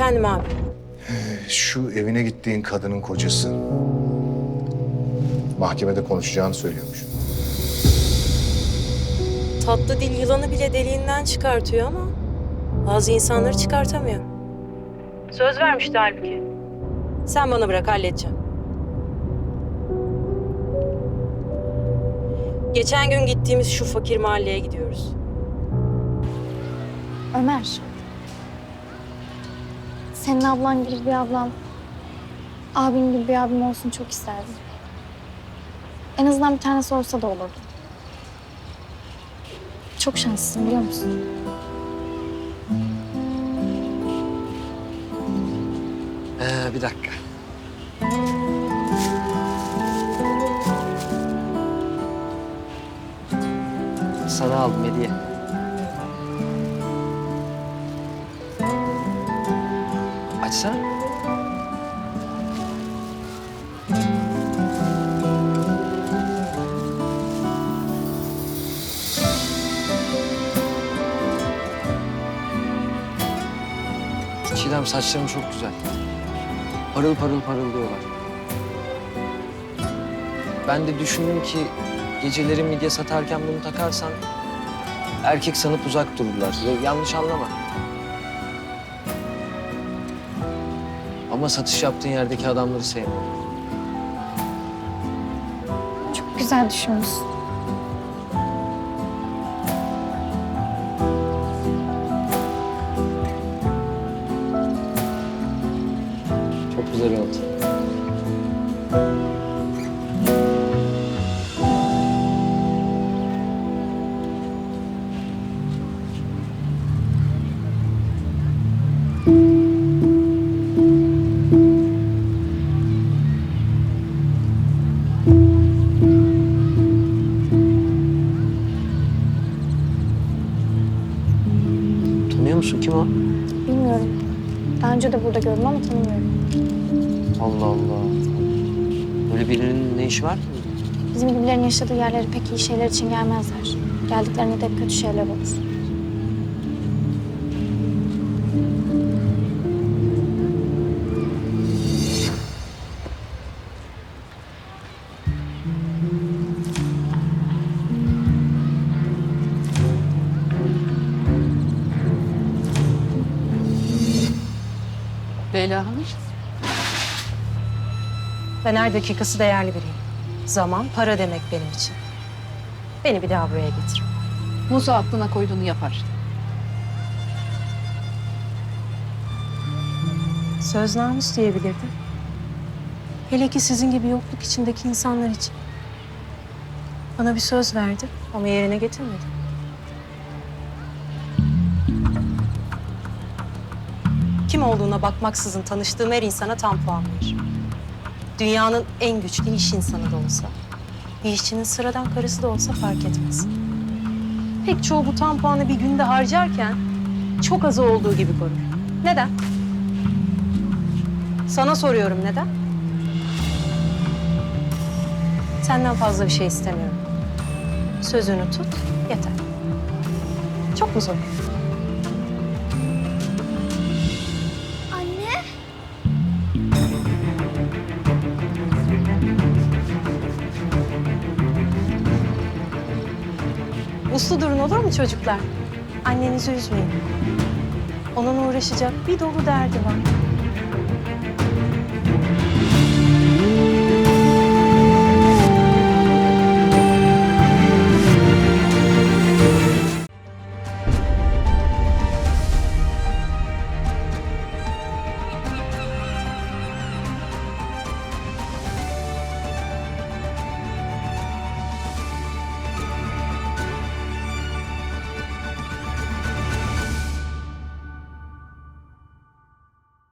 Efendim abi. Şu evine gittiğin kadının kocası. Mahkemede konuşacağını söylüyormuş. Tatlı dil yılanı bile deliğinden çıkartıyor ama bazı insanları çıkartamıyor. Söz vermişti halbuki. Sen bana bırak halledeceğim. Geçen gün gittiğimiz şu fakir mahalleye gidiyoruz. Ömer. Senin ablan gibi bir ablam, abin gibi bir abim olsun çok isterdim. En azından bir tanesi olsa da olurdu. Çok şanslısın biliyor musun? Ee, bir dakika. Sana aldım hediye. Açsana. Çiğdem saçların çok güzel. Parıl parıl parıldıyorlar. Ben de düşündüm ki geceleri midye satarken bunu takarsan erkek sanıp uzak dururlar. Yanlış anlama. Ama satış yaptığın yerdeki adamları sevmem. Çok güzel düşünmüşsün. Çok güzel oldu. Tanıyor musun? Kim o? Bilmiyorum. Daha önce de burada gördüm ama tanımıyorum. Allah Allah. Böyle birinin ne işi var ki? Bizim gibilerin yaşadığı yerlere pek iyi şeyler için gelmezler. Geldiklerinde de hep kötü şeyler olur. Leyla Hanım. Ben her dakikası değerli biriyim. Zaman, para demek benim için. Beni bir daha buraya getir. Muzo aklına koyduğunu yapar. Söz namus diyebilirdim. Hele ki sizin gibi yokluk içindeki insanlar için. Bana bir söz verdi ama yerine getirmedi. Kim olduğuna bakmaksızın tanıştığım her insana tam puan veririm. Dünyanın en güçlü iş insanı da olsa, bir işçinin sıradan karısı da olsa fark etmez. Pek çoğu bu tam puanı bir günde harcarken çok azı olduğu gibi korur. Neden? Sana soruyorum neden? Senden fazla bir şey istemiyorum. Sözünü tut, yeter. Çok mu zor? Uslu durun olur mu çocuklar? Annenizi üzmeyin. Onun uğraşacak bir dolu derdi var.